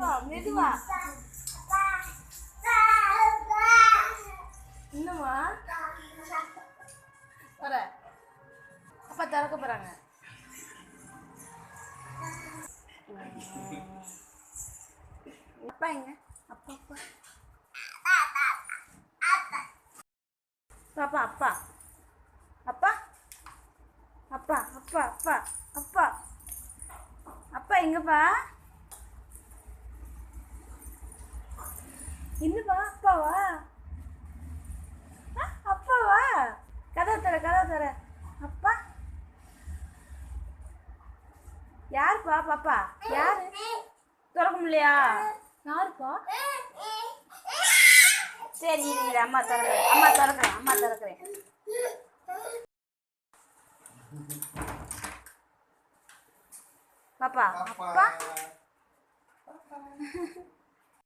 அப்பா இன்னுமா? வர. அப்பா திறக்க போறாங்க. அப்பா எங்க? அப்பா அப்பா. பாப்பா அப்பா. அப்பா? அப்பா அப்பா அப்பா. அப்பா. அப்பா எங்கப்பா? என்னப்பா அப்பாவா? ஆ, அப்பாவா? கதவை தர கதவை தர. அப்பா. யாருப்பா பாப்பா? யாரு? திறக்க முடியலையா? யாருப்பா? சரி இரு இரு அம்மா திறக்கிறேன். அம்மா திறக்கிறேன் அம்மா திறக்கிறேன். பாப்பா அப்பா.